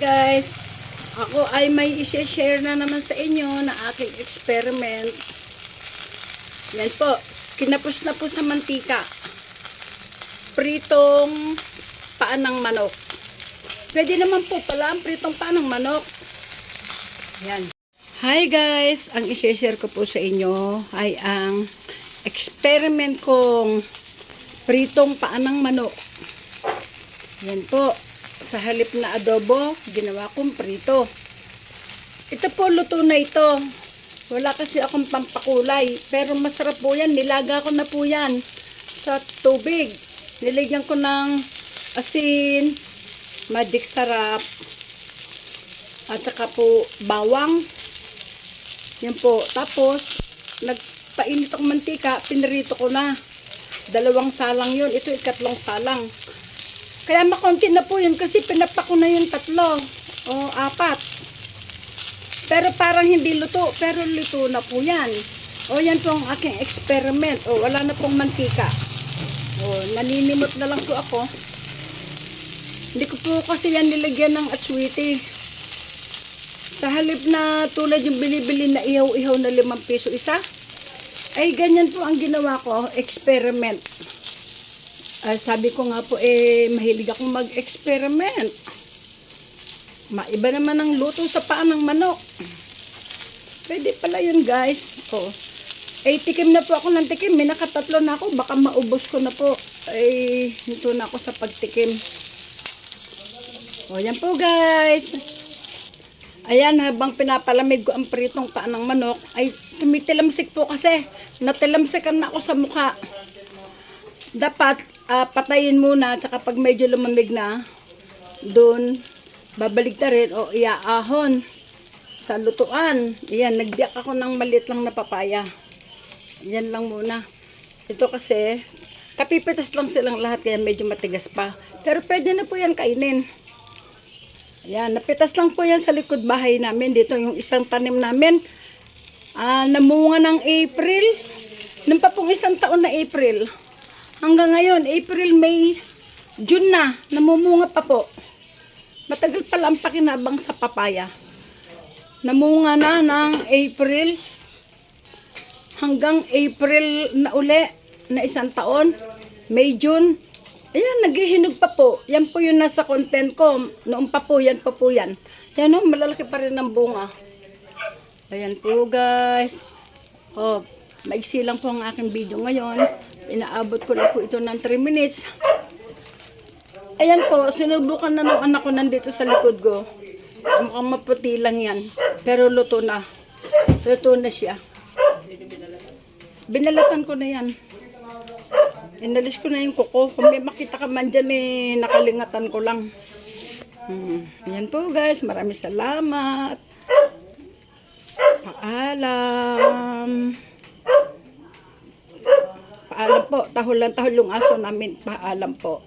guys, ako ay may isi-share na naman sa inyo na aking experiment. Yan po, kinapos na po sa mantika. Pritong paanang manok. Pwede naman po pala ang pritong paanang manok. Yan. Hi guys, ang isi-share ko po sa inyo ay ang experiment kong pritong paanang manok. Yan po. Sa halip na adobo, ginawa kong prito. Ito po, luto na ito. Wala kasi akong pampakulay. Pero masarap po yan. Nilaga ko na po yan sa tubig. Nilagyan ko ng asin, magic sarap, at saka po bawang. Yan po. Tapos, nagpainit ako mantika, pinirito ko na. Dalawang salang yun. Ito ikatlong salang. Kaya makonti na po yun kasi pinapa ko na yung tatlo o apat. Pero parang hindi luto, pero luto na po yan. O yan po aking experiment. O wala na pong mantika. O naninimot na lang po ako. Hindi ko po kasi yan nilagyan ng atswiti. Sa halip na tulad yung bilibili na ihaw-ihaw na limang piso isa, ay ganyan po ang ginawa ko, experiment. Ah, sabi ko nga po, eh, mahilig akong mag-experiment. Maiba naman ang luto sa paan ng manok. Pwede pala yun, guys. Oh. Eh, tikim na po ako ng tikim. May nakatatlo na ako. Baka maubos ko na po. Eh, hinto na ako sa pagtikim. O, yan po, guys. Ayan, habang pinapalamig ko ang pritong paan ng manok, ay tumitilamsik po kasi. Natilamsikan na ako sa mukha dapat ah, patayin muna tsaka pag medyo lumamig na doon babalik na rin o iaahon sa lutuan. Yan nagbiyak ako ng maliit lang na papaya. Yan lang muna. Ito kasi kapipitas lang silang lahat kaya medyo matigas pa. Pero pwede na po yan kainin. Yan napitas lang po yan sa likod bahay namin. Dito yung isang tanim namin. Ah, namunga ng April. Nung pa pong isang taon na April Hanggang ngayon, April, May, June na, namumunga pa po. Matagal pala ang pakinabang sa papaya. Namunga na ng April, hanggang April na uli, na isang taon, May, June. Ayan, naghihinog pa po. Yan po yung nasa content ko. Noon pa po, yan pa po yan. Yan o, malalaki pa rin ang bunga. Ayan po guys. Oh, maiksi lang po ang aking video ngayon. Inaabot ko lang po ito ng 3 minutes. Ayan po, sinubukan na nung anak ko nandito sa likod ko. Mukhang maputi lang yan. Pero luto na. Luto na siya. Binalatan ko na yan. Inalis ko na yung kuko. Kung may makita ka man dyan eh, nakalingatan ko lang. Hmm. Yan po guys, maraming salamat. Paalam. Paalam po. Tahol lang tahol yung aso namin. Paalam po.